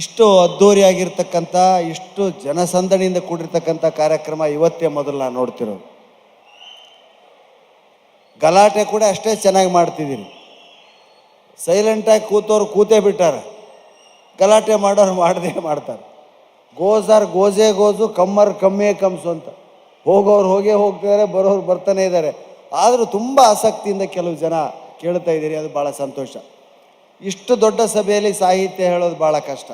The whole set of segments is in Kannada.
ಇಷ್ಟು ಅದ್ಧೂರಿಯಾಗಿರ್ತಕ್ಕಂಥ ಇಷ್ಟು ಜನಸಂದಣಿಯಿಂದ ಕೂಡಿರ್ತಕ್ಕಂಥ ಕಾರ್ಯಕ್ರಮ ಇವತ್ತೇ ಮೊದಲು ನಾನು ನೋಡ್ತಿರೋದು. ಗಲಾಟೆ ಕೂಡ ಅಷ್ಟೇ ಚೆನ್ನಾಗಿ ಮಾಡ್ತಿದ್ದೀರಿ. ಸೈಲೆಂಟಾಗಿ ಕೂತವ್ರು ಕೂತೇ ಬಿಟ್ಟಾರೆ. ಗಲಾಟೆ ಮಾಡೋರು ಮಾಡದೇ ಮಾಡ್ತಾರೆ. ಗೋಸಾರ್ ಗೋಜೆ ಗೋಜು, ಕಮ್ಮರ್ ಕಮ್ಮೇ ಕಮ್ಸು ಅಂತ. ಹೋಗೋರು ಹೋಗೇ ಹೋಗ್ತಿದ್ದಾರೆ ಬರೋರು ಬರ್ತಾನೆ ಇದ್ದಾರೆ. ಆದರೂ ತುಂಬ ಆಸಕ್ತಿಯಿಂದ ಕೆಲವು ಜನ ಕೇಳ್ತಾ ಇದ್ದೀರಿ, ಅದು ಭಾಳ ಸಂತೋಷ. ಇಷ್ಟು ದೊಡ್ಡ ಸಭೆಯಲ್ಲಿ ಸಾಹಿತ್ಯ ಹೇಳೋದು ಭಾಳ ಕಷ್ಟ.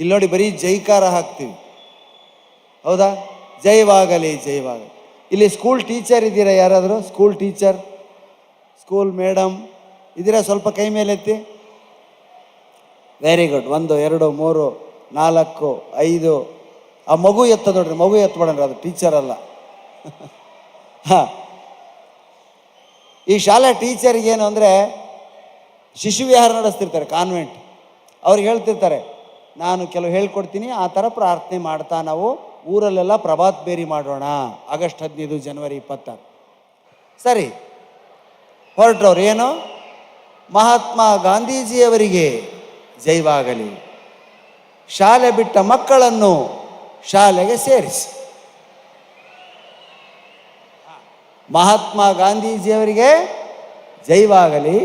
ಇಲ್ಲಿ ನೋಡಿ ಬರೀ ಜೈಕಾರ ಹಾಕ್ತೀವಿ. ಹೌದಾ? ಜೈವಾಗಲಿ ಜೈವಾಗಲಿ. ಇಲ್ಲಿ ಸ್ಕೂಲ್ ಟೀಚರ್ ಇದ್ದೀರಾ ಯಾರಾದರೂ? ಸ್ಕೂಲ್ ಟೀಚರ್ ಸ್ಕೂಲ್ ಮೇಡಮ್ ಇದ್ದೀರಾ ಸ್ವಲ್ಪ ಕೈ ಮೇಲೆ ಎತ್ತಿ? ವೆರಿ ಗುಡ್ ಒಂದು, ಎರಡು, ಮೂರು, ನಾಲ್ಕು, ಐದು. ಆ ಮಗು ಎತ್ತ ನೋಡ್ರಿ, ಮಗು ಎತ್ತಬೇಡ್ರಿ ಅದು ಟೀಚರ್ ಅಲ್ಲ. ಹಾಂ. ಈ ಶಾಲೆ ಟೀಚರ್ಗೆ ಏನು ಅಂದರೆ ಶಿಶು ವಿಹಾರ ನಡೆಸ್ತಿರ್ತಾರೆ ಕಾನ್ವೆಂಟ್ ಅವ್ರಿಗೆ ಹೇಳ್ತಿರ್ತಾರೆ ನಾನು ಕೆಲವು ಹೇಳ್ಕೊಡ್ತೀನಿ, ಆ ಥರ ಪ್ರಾರ್ಥನೆ ಮಾಡ್ತಾ ನಾವು ಊರಲ್ಲೆಲ್ಲ ಪ್ರಭಾತ್ ಬೇರಿ ಮಾಡೋಣ. ಆಗಸ್ಟ್ ಹದಿನೈದು ಜನವರಿ ಇಪ್ಪತ್ತಾರು. ಸರಿ, ಹೊರಟ್ರವ್ರು ಏನು? ಮಹಾತ್ಮ ಗಾಂಧೀಜಿಯವರಿಗೆ ಜೈವಾಗಲಿ. ಶಾಲೆ ಬಿಟ್ಟ ಮಕ್ಕಳನ್ನು ಶಾಲೆಗೆ ಸೇರಿಸಿ. ಮಹಾತ್ಮ ಗಾಂಧೀಜಿಯವರಿಗೆ ಜೈವಾಗಲಿ,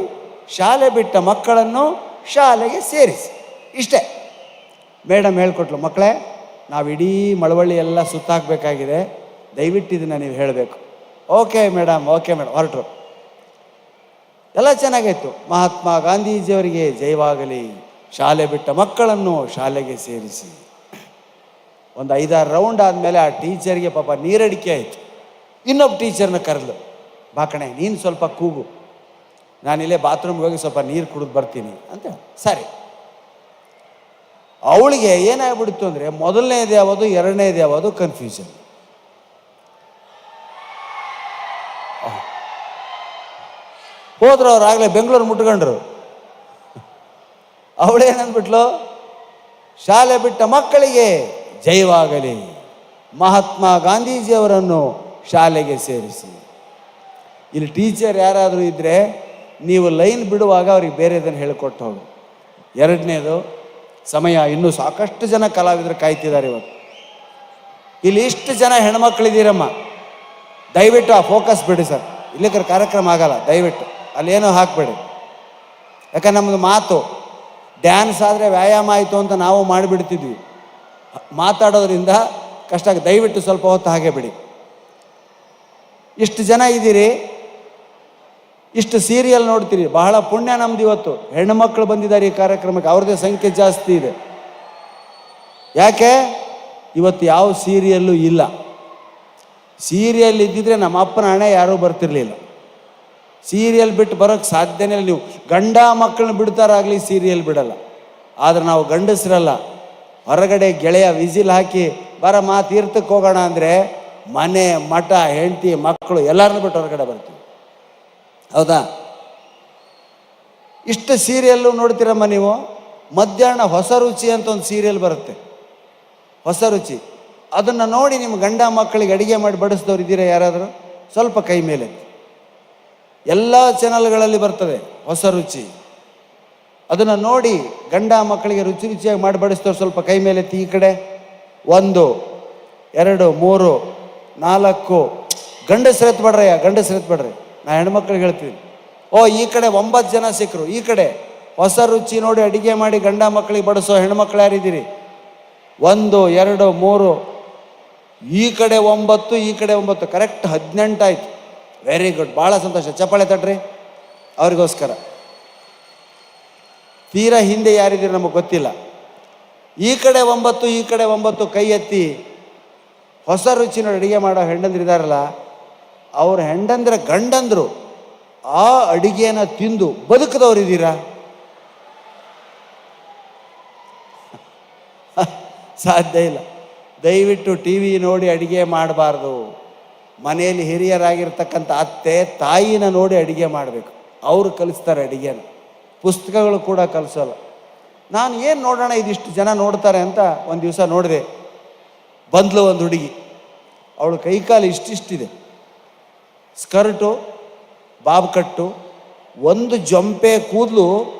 ಶಾಲೆ ಬಿಟ್ಟ ಮಕ್ಕಳನ್ನು ಶಾಲೆಗೆ ಸೇರಿಸಿ. ಇಷ್ಟೇ. ಮೇಡಮ್ ಹೇಳ್ಕೊಟ್ಲು, ಮಕ್ಕಳೇ, ನಾವು ಇಡೀ ಮಳವಳ್ಳಿ ಎಲ್ಲ ಸುತ್ತಾಕಬೇಕಾಗಿದೆ. ದಯವಿಟ್ಟು ಇದನ್ನು ನೀವು ಹೇಳಬೇಕು. ಓಕೆ ಮೇಡಮ್ ಓಕೆ ಮೇಡಮ್, ಹೊರಟರು. ಎಲ್ಲ ಚೆನ್ನಾಗಿತ್ತು ಮಹಾತ್ಮ ಗಾಂಧೀಜಿಯವರಿಗೆ ಜೈವಾಗಲಿ ಶಾಲೆ ಬಿಟ್ಟ ಮಕ್ಕಳನ್ನು ಶಾಲೆಗೆ ಸೇರಿಸಿ. ಒಂದು ಐದಾರು ರೌಂಡ್ ಆದಮೇಲೆ ಆ ಟೀಚರ್ಗೆ ಪಾಪ ನೀರಡಿಕೆ ಆಯಿತು. ಇನ್ನೊಬ್ಬ ಟೀಚರ್ನ ಕರೆದು ಬಾಕಣೆ ನೀನು ಸ್ವಲ್ಪ ಕೂಗು. ನಾನಿಲ್ಲೇ ಬಾತ್ರೂಮ್ಗೆ ಹೋಗಿ ಸ್ವಲ್ಪ ನೀರು ಕುಡಿದು ಬರ್ತೀನಿ. ಅಂತ ಸರಿ. ಅವಳಿಗೆ ಏನಾಗ್ಬಿಡ್ತು ಅಂದರೆ ಮೊದಲನೇದು ಯಾವುದು, ಎರಡನೇದು ಯಾವುದು ಕನ್ಫ್ಯೂಷನ್ ಹೋದ್ರು ಅವ್ರು ಆಗಲೇ ಬೆಂಗಳೂರು ಮುಟ್ಕೊಂಡ್ರು. ಅವಳೇನಂದ್ಬಿಟ್ಲು? ಶಾಲೆ ಬಿಟ್ಟ ಮಕ್ಕಳಿಗೆ ಜೈವಾಗಲಿ, ಮಹಾತ್ಮ ಗಾಂಧೀಜಿಯವರನ್ನು ಶಾಲೆಗೆ ಸೇರಿಸಿ. ಇಲ್ಲಿ ಟೀಚರ್ ಯಾರಾದರೂ ಇದ್ದರೆ ನೀವು ಲೈನ್ ಬಿಡುವಾಗ ಅವ್ರಿಗೆ ಬೇರೆದನ್ನು ಹೇಳಿಕೊಟ್ಟು ಹೋಗಿ. ಎರಡನೇದು ಸಮಯ ಇನ್ನೂ ಸಾಕಷ್ಟು ಜನ ಕಲಾವಿದರು ಕಾಯ್ತಿದ್ದಾರೆ ಇವತ್ತು. ಇಲ್ಲಿ ಇಷ್ಟು ಜನ ಹೆಣ್ಮಕ್ಳಿದ್ದೀರಮ್ಮ. ದಯವಿಟ್ಟು ಆ ಫೋಕಸ್ ಬಿಡಿ ಸರ್. ಇಲ್ಲಿಕರ ಕಾರ್ಯಕ್ರಮ ಆಗಲ್ಲ, ದಯವಿಟ್ಟು. ಅಲ್ಲೇನೋ ಹಾಕಬೇಡಿ. ಯಾಕಂದ್ರೆ ನಮ್ಮದು ಮಾತು ಡ್ಯಾನ್ಸ್ ಆದರೆ ವ್ಯಾಯಾಮ ಆಯಿತು ಅಂತ ನಾವು ಮಾಡಿಬಿಡ್ತಿದ್ವಿ. ಮಾತಾಡೋದ್ರಿಂದ ಕಷ್ಟ ದಯವಿಟ್ಟು ಸ್ವಲ್ಪ ಹೊತ್ತು ಹಾಗೆ ಬಿಡಿ. ಇಷ್ಟು ಜನ ಇದ್ದೀರಿ ಇಷ್ಟು ಸೀರಿಯಲ್ ನೋಡ್ತೀರಿ, ಬಹಳ ಪುಣ್ಯ ನಮ್ದು ಇವತ್ತು. ಹೆಣ್ಣುಮಕ್ಕಳು ಬಂದಿದ್ದಾರೆ ಈ ಕಾರ್ಯಕ್ರಮಕ್ಕೆ, ಅವ್ರದ್ದೇ ಸಂಖ್ಯೆ ಜಾಸ್ತಿ ಇದೆ. ಯಾಕೆ? ಇವತ್ತು ಯಾವ ಸೀರಿಯಲ್ಲು ಇಲ್ಲ. ಸೀರಿಯಲ್ ಇದ್ದಿದ್ರೆ ನಮ್ಮ ಅಪ್ಪನ ಹಣೆ ಯಾರೂ ಬರ್ತಿರ್ಲಿಲ್ಲ. ಸೀರಿಯಲ್ ಬಿಟ್ಟು ಬರೋಕ್ಕೆ ಸಾಧ್ಯನೇ ಇಲ್ಲ. ನೀವು ಗಂಡ ಮಕ್ಕಳನ್ನ ಬಿಡ್ತಾರಾಗಲಿ ಸೀರಿಯಲ್ ಬಿಡಲ್ಲ. ಆದ್ರೆ ನಾವು ಗಂಡಸರಲ್ಲ. ಹೊರಗಡೆ ಗೆಳೆಯ ವಿಸಿಲ್ ಹಾಕಿ ಬರ ಮಾ ತೀರ್ಥಕ್ಕೆ ಹೋಗೋಣ ಅಂದರೆ ಮನೆ, ಮಠ, ಹೆಂಡತಿ, ಮಕ್ಕಳು ಎಲ್ಲರನ್ನೂ ಬಿಟ್ಟು ಹೊರಗಡೆ ಬರ್ತೀವಿ. ಹೌದಾ? ಇಷ್ಟು ಸೀರಿಯಲ್ಲು ನೋಡ್ತೀರಮ್ಮ ನೀವು? ಮಧ್ಯಾಹ್ನ ಹೊಸ ರುಚಿ ಅಂತ ಒಂದು ಸೀರಿಯಲ್ ಬರುತ್ತೆ. ಹೊಸ ರುಚಿ. ಅದನ್ನು ನೋಡಿ ನಿಮ್ಮ ಗಂಡ ಮಕ್ಕಳಿಗೆ ಅಡುಗೆ ಮಾಡಿ ಬಡಿಸಿದವ್ರು ಇದ್ದೀರಾ ಯಾರಾದರೂ? ಸ್ವಲ್ಪ ಕೈ ಮೇಲೆ. ಎಲ್ಲ ಚಾನಲ್ಗಳಲ್ಲಿ ಬರ್ತದೆ ಹೊಸ ರುಚಿ. ಅದನ್ನು ನೋಡಿ ಗಂಡ ಮಕ್ಕಳಿಗೆ ರುಚಿ ರುಚಿಯಾಗಿ ಮಾಡಿ ಬಡಿಸಿದವ್ರು ಸ್ವಲ್ಪ ಕೈ ಮೇಲೆ ಈ ಕಡೆ. ಒಂದು, ಎರಡು, ಮೂರು, ನಾಲ್ಕು. ಗಂಡಸ್ರೆತ್ ಎತ್ಬೇಡ್ರಯ್ಯ ಗಂಡಸ್ರೆತ್ ನಾ ಹೆಣ್ಮಕ್ಳಿಗೆ ಹೇಳ್ತೀನಿ. ಓ, ಈ ಕಡೆ ಒಂಬತ್ತು ಜನ ಸಿಕ್ಕರು ಈ ಕಡೆ. ಹೊಸ ರುಚಿ ನೋಡಿ ಅಡಿಗೆ ಮಾಡಿ ಗಂಡ ಮಕ್ಕಳಿಗೆ ಬಡಿಸೋ ಹೆಣ್ಮಕ್ಳು ಯಾರಿದ್ದೀರಿ? ಒಂದು, ಎರಡು, ಮೂರು. ಈ ಕಡೆ ಒಂಬತ್ತು, ಈ ಕಡೆ ಒಂಬತ್ತು. ಕರೆಕ್ಟ್ ಹದಿನೆಂಟು ಆಯ್ತು. ವೆರಿ ಗುಡ್ ಭಾಳ ಸಂತೋಷ. ಚಪ್ಪಾಳೆ ತಡ್ರಿ ಅವ್ರಿಗೋಸ್ಕರ. ತೀರಾ ಹಿಂದೆ ಯಾರಿದ್ದೀರಿ ನಮಗೆ ಗೊತ್ತಿಲ್ಲ. ಈ ಕಡೆ ಒಂಬತ್ತು, ಈ ಕಡೆ ಒಂಬತ್ತು ಕೈ ಎತ್ತಿ. ಹೊಸ ರುಚಿನ ಅಡುಗೆ ಮಾಡೋ ಹೆಂಡಂದ್ರಿದಾರಲ್ಲ ಅವ್ರ ಹೆಂಡಂದ್ರೆ ಗಂಡಂದ್ರು, ಆ ಅಡಿಗೆನ ತಿಂದು ಬದುಕದವ್ರು ಇದ್ದೀರಾ? ಸಾಧ್ಯ ಇಲ್ಲ. ದಯವಿಟ್ಟು ಟಿ ವಿ ನೋಡಿ ಅಡುಗೆ ಮಾಡಬಾರ್ದು. ಮನೆಯಲ್ಲಿ ಹಿರಿಯರಾಗಿರ್ತಕ್ಕಂಥ ಅತ್ತೆ, ತಾಯಿನ ನೋಡಿ ಅಡುಗೆ ಮಾಡಬೇಕು. ಅವರು ಕಲಿಸ್ತಾರೆ ಅಡುಗೆನ. ಪುಸ್ತಕಗಳು ಕೂಡ ಕಲಿಸೋಲ್ಲ. ನಾನು ಏನು ನೋಡೋಣ ಇದಿಷ್ಟು ಜನ ನೋಡ್ತಾರೆ ಅಂತ ಒಂದು ದಿವಸ ನೋಡಿದೆ. ಬಂದ್ಲು ಒಂದು ಹುಡುಗಿ. ಅವಳು ಕೈಕಾಲು ಇಷ್ಟಿಷ್ಟಿದೆ. ಸ್ಕರ್ಟು, ಬಾಬ್ ಕಟ್ಟು, ಒಂದು ಜೊಂಪೆ ಕೂದಲು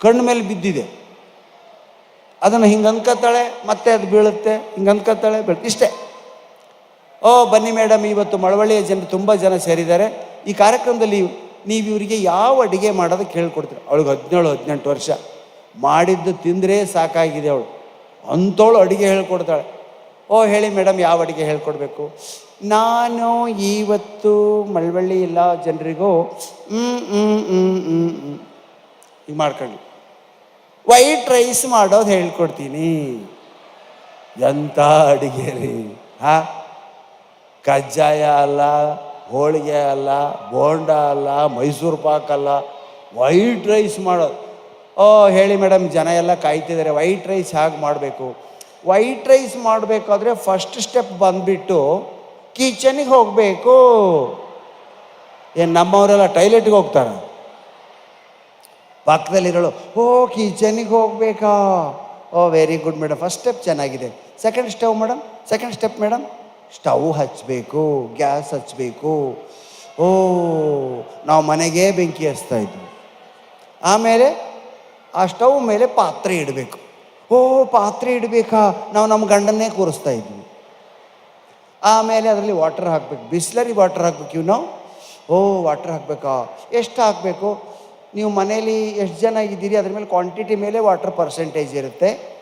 ಕಣ್ಣು ಮೇಲೆ ಬಿದ್ದಿದೆ. ಅದನ್ನು ಹಿಂಗೆ ಅನ್ಕೋತಾಳೆ ಮತ್ತೆ ಅದು ಬೀಳುತ್ತೆ, ಹಿಂಗೆ ಅನ್ಕೋತಾಳೆ ಬೀಳುತ್ತೆ, ಇಷ್ಟೇ. ಓ, ಬನ್ನಿ ಮೇಡಮ್ ಇವತ್ತು ಮಳವಳ್ಳಿಯ ಜನರು ತುಂಬ ಜನ ಸೇರಿದ್ದಾರೆ. ಈ ಕಾರ್ಯಕ್ರಮದಲ್ಲಿ ನೀವು ಇವರಿಗೆ ಯಾವ ಅಡುಗೆ ಮಾಡೋದಕ್ಕೆ ಹೇಳ್ಕೊಡ್ತೀರಿ ಅವಳಿಗೆ ಹದಿನೇಳು, ಹದಿನೆಂಟು ವರ್ಷ. ಮಾಡಿದ್ದು ತಿಂದರೆ ಸಾಕಾಗಿದೆ ಅವಳು. ಅಂಥವಳು ಅಡುಗೆ ಹೇಳ್ಕೊಡ್ತಾಳೆ. ಓ, ಹೇಳಿ ಮೇಡಮ್, ಯಾವ ಅಡುಗೆ ಹೇಳ್ಕೊಡ್ಬೇಕು? ನಾನು ಇವತ್ತು ಮಳವಳ್ಳಿ ಎಲ್ಲ ಜನರಿಗೂ ಈಗ ಮಾಡ್ಕೊಂಡು. ವೈಟ್ ರೈಸ್ ಮಾಡೋದು ಹೇಳ್ಕೊಡ್ತೀನಿ. ಎಂಥ ಅಡಿಗೆ ರೀ, ಹಾ? ಕಜ್ಜಾಯ ಅಲ್ಲ, ಹೋಳಿಗೆ ಅಲ್ಲ, ಬೋಂಡ ಅಲ್ಲ, ಮೈಸೂರು ಪಾಕ್ ಅಲ್ಲ, ವೈಟ್ ರೈಸ್ ಮಾಡೋದು. ಓ, ಹೇಳಿ ಮೇಡಮ್, ಜನ ಎಲ್ಲ ಕಾಯ್ತಿದ್ದಾರೆ, ವೈಟ್ ರೈಸ್ ಹಾಗೆ ಮಾಡಬೇಕು? ವೈಟ್ ರೈಸ್ ಮಾಡಬೇಕಾದ್ರೆ ಫಸ್ಟ್ ಸ್ಟೆಪ್ ಬಂದುಬಿಟ್ಟು ಕಿಚನಿಗೆ ಹೋಗಬೇಕು. ಏನು ನಮ್ಮವರೆಲ್ಲ ಟೈಲೆಟ್ಗೆ ಹೋಗ್ತಾರೆ? ಪಕ್ಕದಲ್ಲಿರೋಳು ಓ ಕಿಚನಿಗೆ ಹೋಗಬೇಕಾ? ಓ very good madam first step ಚೆನ್ನಾಗಿದೆ. Second stove madam second step madam stove ಹಚ್ಚಬೇಕು ಗ್ಯಾಸ್ ಹಚ್ಚಬೇಕು ಓ, ನಾವು ಮನೆಗೆ ಬೆಂಕಿ ಹಚ್ತಾ ಇದ್ವಿ. ಆಮೇಲೆ ಆ ಸ್ಟವ್ ಮೇಲೆ ಪಾತ್ರೆ ಇಡಬೇಕು. ಓ, ಪಾತ್ರೆ ಇಡಬೇಕಾ? ನಾವು ನಮ್ಮ ಗಂಡನ್ನೇ ಕೂರಿಸ್ತಾ ಇದ್ವಿ. ಆಮೇಲೆ ಅದರಲ್ಲಿ ವಾಟರ್ ಹಾಕ್ಬೇಕು. ಬಿಸ್ಲರಿ ವಾಟರ್ ಹಾಕ್ಬೇಕು ಇವು ನಾವು ಓ, ವಾಟರ್ ಹಾಕಬೇಕಾ? ಎಷ್ಟು ಹಾಕಬೇಕು? ನೀವು ಮನೇಲಿ ಎಷ್ಟು ಜನ ಇದ್ದೀರಿ? ಅದ್ರ ಮೇಲೆ ಕ್ವಾಂಟಿಟಿ ಮೇಲೆ ವಾಟರ್ ಪರ್ಸೆಂಟೇಜ್ ಇರುತ್ತೆ.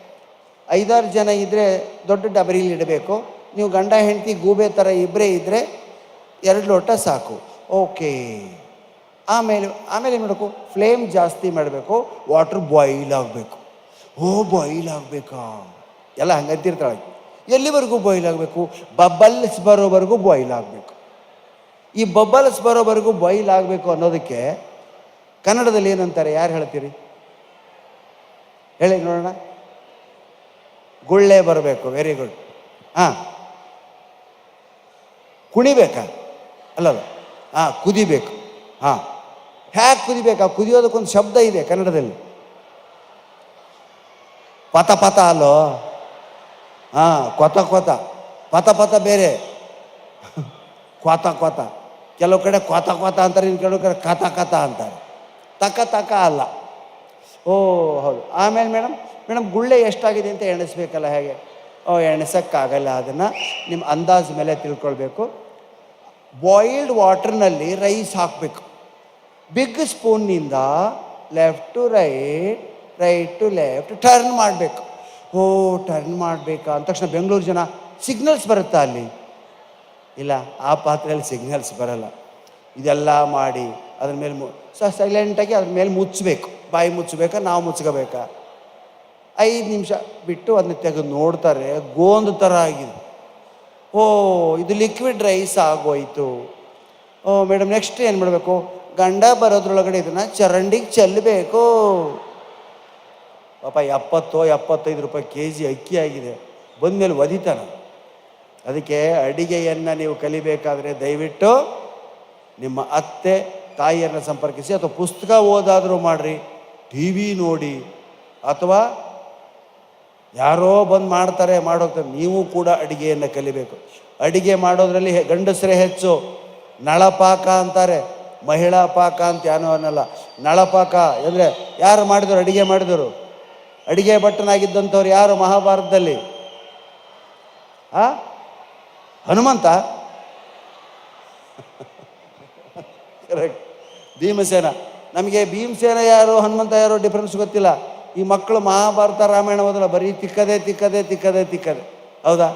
ಐದಾರು ಜನ ಇದ್ದರೆ ದೊಡ್ಡ ಡಬರಿಲಿ ಇಡಬೇಕು. ನೀವು ಗಂಡ, ಹೆಂಡತಿ, ಗೂಬೆ ಥರ ಇಬ್ಬರೇ ಇದ್ದರೆ ಎರಡು ಲೋಟ ಸಾಕು. ಓಕೆ. ಆಮೇಲೆ ಆಮೇಲೆ ಏನು ಮಾಡಬೇಕು? ಫ್ಲೇಮ್ ಜಾಸ್ತಿ ಮಾಡಬೇಕು. ವಾಟ್ರ್ ಬಾಯ್ಲ್ ಆಗಬೇಕು. ಓ ಬಾಯ್ಲ್ ಆಗಬೇಕಾ ಎಲ್ಲ ಹಂಗಂತಿರ್ತಾಳೆ. ಎಲ್ಲಿವರೆಗೂ ಬಾಯ್ಲ್ ಆಗಬೇಕು ಬಬಲ್ಸ್ ಬರೋವರೆಗೂ ಬಾಯ್ಲ್ ಆಗಬೇಕು ಈ ಬಬಲ್ಸ್ ಬರೋವರೆಗೂ ಬಾಯ್ಲ್ ಆಗಬೇಕು ಅನ್ನೋದಕ್ಕೆ ಕನ್ನಡದಲ್ಲಿ ಏನಂತಾರೆ? ಯಾರು ಹೇಳ್ತೀರಿ? ಹೇಳಿ ನೋಡೋಣ. ಗುಳ್ಳೆ ಬರಬೇಕು. ವೆರಿ ಗುಡ್ ಹಾಂ. ಕುಣಿಬೇಕಾ? ಅಲ್ಲಲ್ಲ ಹಾಂ, ಕುದಿಬೇಕು. ಹಾಂ. ಹ್ಯಾಕ್ ಕುದಿಬೇಕಾ? ಕುದಿಯೋದಕ್ಕೊಂದು ಶಬ್ದ ಇದೆ ಕನ್ನಡದಲ್ಲಿ. ಪತ ಪತ ಅಲ್ಲೋ? ಹಾಂ, ಕೊತ ಕೊತ. ಪತ ಪತ ಬೇರೆ. ಕೊತ ಕೊತ. ಕೆಲವು ಕಡೆ ಕೊತ ಕೊತ ಅಂತಾರೆ, ಇನ್ನು ಕೆಲವು ಕಡೆ ಕಥ ಕಥ ಅಂತಾರೆ. ತಕ ತಕ ಅಲ್ಲ. ಓ, ಹೌದು. ಆಮೇಲೆ ಮೇಡಮ್ ಮೇಡಮ್ ಗುಳ್ಳೆ ಎಷ್ಟಾಗಿದೆ ಅಂತ ಎಣಿಸ್ಬೇಕಲ್ಲ ಹೇಗೆ? ಓ, ಎಣಿಸೋಕ್ಕಾಗಲ್ಲ ಅದನ್ನು. ನಿಮ್ಮ ಅಂದಾಜು ಮೇಲೆ ತಿಳ್ಕೊಳ್ಬೇಕು. ಬಾಯಿಲ್ಡ್ ವಾಟ್ರ್ನಲ್ಲಿ ರೈಸ್ ಹಾಕಬೇಕು. Big ಸ್ಪೂನ್ನಿಂದ left to right right to left, turn ಮಾಡಬೇಕು. ಓ, ಟರ್ನ್ ಮಾಡಬೇಕಾ? ಅಂದ ತಕ್ಷಣ ಬೆಂಗಳೂರು ಜನ ಸಿಗ್ನಲ್ಸ್ ಬರುತ್ತಾ ಅಲ್ಲಿ? ಇಲ್ಲ, ಆ ಪಾತ್ರೆಯಲ್ಲಿ ಸಿಗ್ನಲ್ಸ್ ಬರಲ್ಲ. ಇದೆಲ್ಲ ಮಾಡಿ ಅದ್ರ ಮೇಲೆ ಮು ಸೈಲೆಂಟಾಗಿ ಅದ್ರ ಮೇಲೆ ಮುಚ್ಚಬೇಕು ಬಾಯಿ ಮುಚ್ಚಬೇಕಾ ನಾವು ಮುಚ್ಕೋಬೇಕಾ? ಐದು ನಿಮಿಷ ಬಿಟ್ಟು ಅದನ್ನ ತೆಗೆದು ನೋಡ್ತಾರೆ, ಗೋಂದು ಥರ ಆಗಿದೆ. ಓ, ಇದು ಲಿಕ್ವಿಡ್ ರೈಸ್ ಆಗೋಯ್ತು. ಓ ಮೇಡಮ್ ನೆಕ್ಸ್ಟ್ ಏನು ಮಾಡಬೇಕು? ಗಂಡ ಬರೋದ್ರೊಳಗಡೆ ಇದನ್ನು ಚರಂಡಿಗೆ ಚೆಲ್ಲಬೇಕು ಪಾಪ ಎಪ್ಪತ್ತೋ ಎಪ್ಪತ್ತೈದು ರೂಪಾಯಿ ಕೆ ಜಿ ಅಕ್ಕಿ ಆಗಿದೆ. ಬಂದಮೇಲೆ ಒದಿತಾನ. ಅದಕ್ಕೆ ಅಡಿಗೆಯನ್ನು ನೀವು ಕಲಿಬೇಕಾದರೆ ದಯವಿಟ್ಟು ನಿಮ್ಮ ಅತ್ತೆ ತಾಯಿಯನ್ನು ಸಂಪರ್ಕಿಸಿ ಅಥವಾ ಪುಸ್ತಕ ಓದಾದರೂ ಮಾಡಿರಿ ಟಿ ವಿ ನೋಡಿ, ಅಥವಾ ಯಾರೋ ಬಂದು ಮಾಡ್ತಾರೆ ಮಾಡೋಗ್ತಾರೆ ನೀವು ಕೂಡ ಅಡಿಗೆಯನ್ನು ಕಲಿಬೇಕು. ಅಡಿಗೆ ಮಾಡೋದ್ರಲ್ಲಿ ಗಂಡಸರೇ ಹೆಚ್ಚು. ನಳಪಾಕ ಅಂತಾರೆ. ಮಹಿಳಾ ಪಾಕ ಅಂತ ಏನೋ ಅನ್ನಲ್ಲ. ನಳಪಾಕ ಅಂದರೆ ಯಾರು ಮಾಡಿದರು, ಅಡಿಗೆ ಮಾಡಿದರು? ಅಡಿಗೆ ಭಟ್ಟನಾಗಿದ್ದಂಥವ್ರು ಯಾರು ಮಹಾಭಾರತದಲ್ಲಿ? ಆ? ಹನುಮಂತ? ಭೀಮಸೇನ. ನಮಗೆ ಭೀಮಸೇನ ಯಾರು, ಹನುಮಂತ ಯಾರು ಡಿಫ್ರೆನ್ಸ್ ಗೊತ್ತಿಲ್ಲ. ಈ ಮಕ್ಕಳು ಮಹಾಭಾರತ ರಾಮಾಯಣ ಓದಲ್ಲ, ಬರೀ ತಿಕ್ಕದೆ ತಿಕ್ಕದೆ ತಿಕ್ಕದೆ ತಿಕ್ಕದೆ. ಹೌದಾ?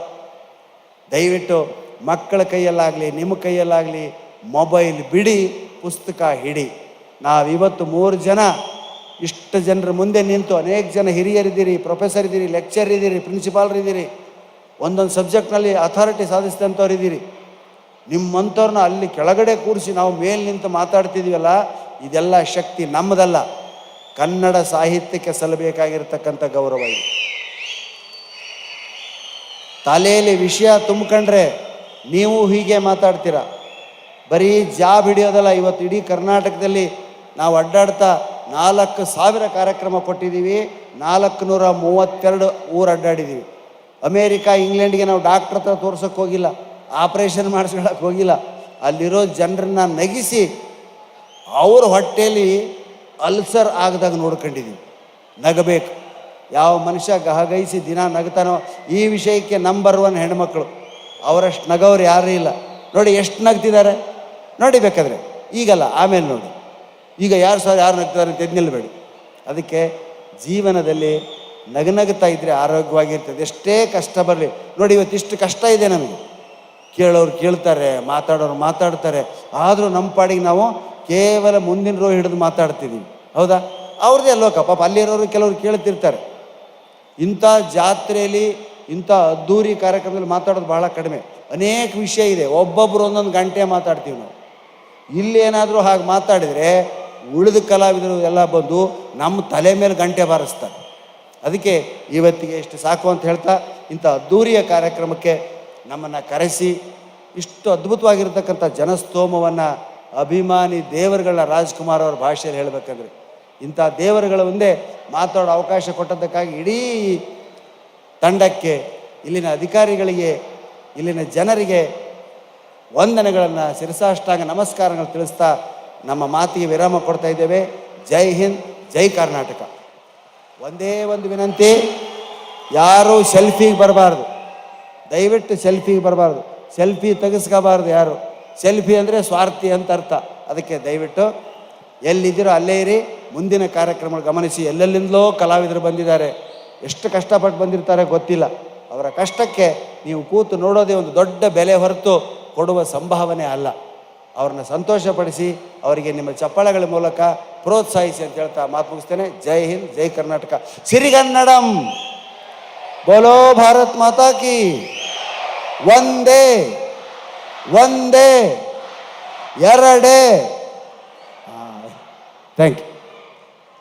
ದಯವಿಟ್ಟು ಮಕ್ಕಳ ಕೈಯಲ್ಲಾಗಲಿ, ನಿಮ್ಮ ಕೈಯಲ್ಲಾಗಲಿ, ಮೊಬೈಲ್ ಬಿಡಿ, ಪುಸ್ತಕ ಹಿಡಿ. ನಾವಿವತ್ತು ಮೂರು ಜನ ಇಷ್ಟು ಜನರ ಮುಂದೆ ನಿಂತು ಅನೇಕ ಜನ ಹಿರಿಯರಿದ್ದೀರಿ ಪ್ರೊಫೆಸರ್ ಇದ್ದೀರಿ ಲೆಕ್ಚರ್ ಇದ್ದೀರಿ ಪ್ರಿನ್ಸಿಪಾಲ್ರ್ ಇದ್ದೀರಿ ಒಂದೊಂದು ಸಬ್ಜೆಕ್ಟ್ನಲ್ಲಿ ಅಥಾರಿಟಿ ಸಾಧಿಸಿದಂಥವ್ರು ಇದ್ದೀರಿ ನಿಮ್ಮಂಥವ್ರನ್ನ ಅಲ್ಲಿ ಕೆಳಗಡೆ ಕೂರಿಸಿ ನಾವು ಮೇಲೆ ನಿಂತು ಮಾತಾಡ್ತಿದ್ದೀವಲ್ಲ ಇದೆಲ್ಲ ಶಕ್ತಿ ನಮ್ಮದಲ್ಲ. ಕನ್ನಡ ಸಾಹಿತ್ಯಕ್ಕೆ ಸಲ್ಲಬೇಕಾಗಿರ್ತಕ್ಕಂಥ ಗೌರವ ಇದು. ತಲೆಯಲ್ಲಿ ವಿಷಯ ತುಂಬ್ಕಂಡ್ರೆ ನೀವು ಹೀಗೆ ಮಾತಾಡ್ತೀರ? ಬರೀ ಜಾಬ್ ಹಿಡಿಯೋದಲ್ಲ, ಇವತ್ತು ಇಡೀ ಕರ್ನಾಟಕದಲ್ಲಿ ನಾವು ಅಡ್ಡಾಡ್ತಾ ನಾಲ್ಕು ಸಾವಿರ ಕಾರ್ಯಕ್ರಮ ಕೊಟ್ಟಿದ್ದೀವಿ ನಾಲ್ಕು ನೂರ ಮೂವತ್ತೆರಡು ಊರು ಅಡ್ಡಾಡಿದ್ದೀವಿ. ಅಮೇರಿಕಾ, ಇಂಗ್ಲೆಂಡ್ಗೆ ನಾವು ಡಾಕ್ಟ್ರ್ ಹತ್ರ ತೋರ್ಸೋಕ್ಕೆ ಹೋಗಿಲ್ಲ, ಆಪ್ರೇಷನ್ ಮಾಡಿಸ್ಕೊಳಕ್ಕೆ ಹೋಗಿಲ್ಲ. ಅಲ್ಲಿರೋ ಜನರನ್ನ ನಗಿಸಿ ಅವ್ರ ಹೊಟ್ಟೆಯಲ್ಲಿ ಅಲ್ಸರ್ ಆಗದಾಗ ನೋಡ್ಕೊಂಡಿದ್ದೀವಿ ನಗಬೇಕು. ಯಾವ ಮನುಷ್ಯ ಗಹಗೈಸಿ ದಿನ ನಗ್ತಾನೋ, ಈ ವಿಷಯಕ್ಕೆ ನಂಬರ್ ಒನ್ ಹೆಣ್ಮಕ್ಳು. ಅವರಷ್ಟು ನಗವ್ರು ಯಾರೂ ಇಲ್ಲ. ನೋಡಿ ಎಷ್ಟು ನಗ್ತಿದ್ದಾರೆ. ನೋಡಿ ಬೇಕಾದ್ರೆ, ಈಗಲ್ಲ, ಆಮೇಲೆ ನೋಡಿ. ಈಗ ಯಾರು ಸಹ ಯಾರು ನಗ್ತಾರೆ ಅಂತ ನಿಲ್ಲಬೇಡಿ ಅದಕ್ಕೆ ಜೀವನದಲ್ಲಿ ನಗನಗ್ತಾ ಇದ್ದರೆ ಆರೋಗ್ಯವಾಗಿರ್ತದೆ. ಎಷ್ಟೇ ಕಷ್ಟ ಬರಲಿ. ನೋಡಿ ಇವತ್ತು ಇಷ್ಟು ಕಷ್ಟ ಇದೆ ನಮಗೆ. ಕೇಳೋರು ಕೇಳ್ತಾರೆ, ಮಾತಾಡೋರು ಮಾತಾಡ್ತಾರೆ. ಆದರೂ ನಮ್ಮ ಪಾಡಿಗೆ ನಾವು ಕೇವಲ ಮುಂದಿನ ರೋ ಹಿಡಿದು ಮಾತಾಡ್ತಿದ್ದೀವಿ ಹೌದಾ? ಅವ್ರದ್ದೇ ಅಲ್ಲೋಕ ಪಾಪ ಅಲ್ಲಿರೋರು ಕೆಲವರು ಕೇಳ್ತಿರ್ತಾರೆ. ಇಂಥ ಜಾತ್ರೆಯಲ್ಲಿ, ಇಂಥ ಅದ್ಧೂರಿ ಕಾರ್ಯಕ್ರಮದಲ್ಲಿ ಮಾತಾಡೋದು ಬಹಳ ಕಡಿಮೆ. ಅನೇಕ ವಿಷಯ ಇದೆ. ಒಬ್ಬೊಬ್ಬರು ಒಂದೊಂದು ಗಂಟೆ ಮಾತಾಡ್ತೀವಿ ನಾವು. ಇಲ್ಲೇನಾದರೂ ಹಾಗೆ ಮಾತಾಡಿದರೆ ಉಳಿದ ಕಲಾವಿದರು ಎಲ್ಲ ಬಂದು ನಮ್ಮ ತಲೆ ಮೇಲೆ ಗಂಟೆ ಬಾರಿಸ್ತಾರೆ. ಅದಕ್ಕೆ ಇವತ್ತಿಗೆ ಇಷ್ಟು ಸಾಕು ಅಂತ ಹೇಳ್ತಾ ಇಂಥ ಅದ್ಧೂರಿಯ ಕಾರ್ಯಕ್ರಮಕ್ಕೆ ನಮ್ಮನ್ನು ಕರೆಸಿ ಇಷ್ಟು ಅದ್ಭುತವಾಗಿರ್ತಕ್ಕಂಥ ಜನಸ್ತೋಮವನ್ನು ಅಭಿಮಾನಿ ದೇವರುಗಳ ರಾಜ್ಕುಮಾರ್ ಅವರ ಭಾಷೆಯಲ್ಲಿ ಹೇಳಬೇಕಂದ್ರೆ ಇಂಥ ದೇವರುಗಳ ಮುಂದೆ ಮಾತಾಡೋ ಅವಕಾಶ ಕೊಟ್ಟದ್ದಕ್ಕಾಗಿ ಇಡೀ ತಂಡಕ್ಕೆ ಇಲ್ಲಿನ ಅಧಿಕಾರಿಗಳಿಗೆ, ಇಲ್ಲಿನ ಜನರಿಗೆ ವಂದನೆಗಳನ್ನು ಶಿರಸಾಷ್ಟಾಂಗ ನಮಸ್ಕಾರಗಳು ತಿಳಿಸ್ತಾ ನಮ್ಮ ಮಾತಿಗೆ ವಿರಾಮ ಕೊಡ್ತಾ ಇದ್ದೇವೆ. ಜೈ ಹಿಂದ್, ಜೈ ಕರ್ನಾಟಕ. ಒಂದೇ ಒಂದು ವಿನಂತಿ, ಯಾರೂ ಸೆಲ್ಫಿಗೆ ಬರಬಾರ್ದು. ದಯವಿಟ್ಟು ಸೆಲ್ಫಿಗೆ ಬರಬಾರ್ದು. ಸೆಲ್ಫಿ ತೆಗೆಸ್ಕೋಬಾರ್ದು ಯಾರು. ಸೆಲ್ಫಿ ಅಂದರೆ ಸ್ವಾರ್ಥಿ ಅಂತ ಅರ್ಥ. ಅದಕ್ಕೆ ದಯವಿಟ್ಟು ಎಲ್ಲಿದ್ದೀರೋ ಅಲ್ಲೇ ಇರಿ. ಮುಂದಿನ ಕಾರ್ಯಕ್ರಮ ಗಮನಿಸಿ. ಎಲ್ಲೆಲ್ಲಿಂದಲೋ ಕಲಾವಿದರು ಬಂದಿದ್ದಾರೆ. ಎಷ್ಟು ಕಷ್ಟಪಟ್ಟು ಬಂದಿರ್ತಾರೆ ಗೊತ್ತಿಲ್ಲ. ಅವರ ಕಷ್ಟಕ್ಕೆ ನೀವು ಕೂತು ನೋಡೋದೇ ಒಂದು ದೊಡ್ಡ ಬೆಲೆ ಹೊರತು ಕೊಡುವ ಸಂಭಾವನೆ ಅಲ್ಲ. ಅವ್ರನ್ನ ಸಂತೋಷಪಡಿಸಿ, ಅವರಿಗೆ ನಿಮ್ಮ ಚಪ್ಪಾಳೆಗಳ ಮೂಲಕ ಪ್ರೋತ್ಸಾಹಿಸಿ ಅಂತ ಹೇಳ್ತಾ ಮಾತು ಮುಗಿಸ್ತೇನೆ. ಜೈ ಹಿಂದ್, ಜೈ ಕರ್ನಾಟಕ. ಸಿರಿಗನ್ನಡಂ! ಬೋಲೋ ಭಾರತ್ ಮಾತಾ ಕಿ! ಒಂದೇ ಒಂದೇ ಎರಡೇ. Thank you